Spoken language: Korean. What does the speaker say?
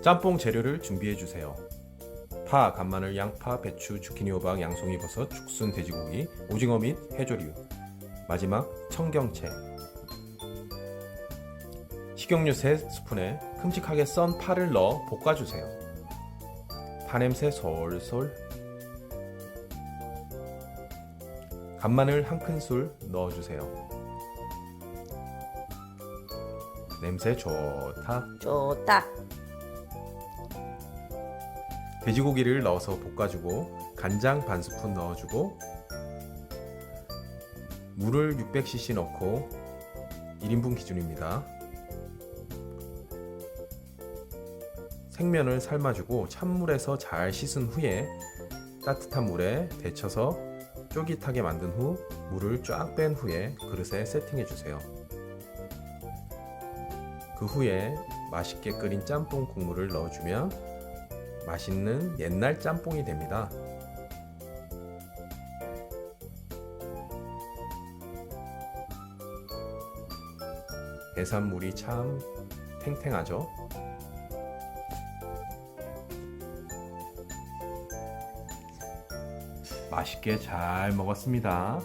짬뽕 재료를 준비해 주세요. 파, 간마늘, 양파, 배추, 주키니 호박, 양송이 버섯, 죽순 돼지고기, 오징어 및 해조류. 마지막 청경채. 식용유 3스푼에 큼직하게 썬 파를 넣어 볶아주세요. 파냄새 솔솔. 간마늘 한 큰술 넣어주세요. 냄새 좋다. 좋다. 돼지고기를 넣어서 볶아주고 간장 반 스푼 넣어주고 물을 600cc 넣고 1인분 기준입니다. 생면을 삶아주고 찬물에서 잘 씻은 후에 따뜻한 물에 데쳐서 쫄깃하게 만든 후 물을 쫙 뺀 후에 그릇에 세팅해 주세요. 그 후에 맛있게 끓인 짬뽕 국물을 넣어주면 맛있는 옛날 짬뽕이 됩니다. 해산물이 참 탱탱하죠. 맛있게 잘 먹었습니다.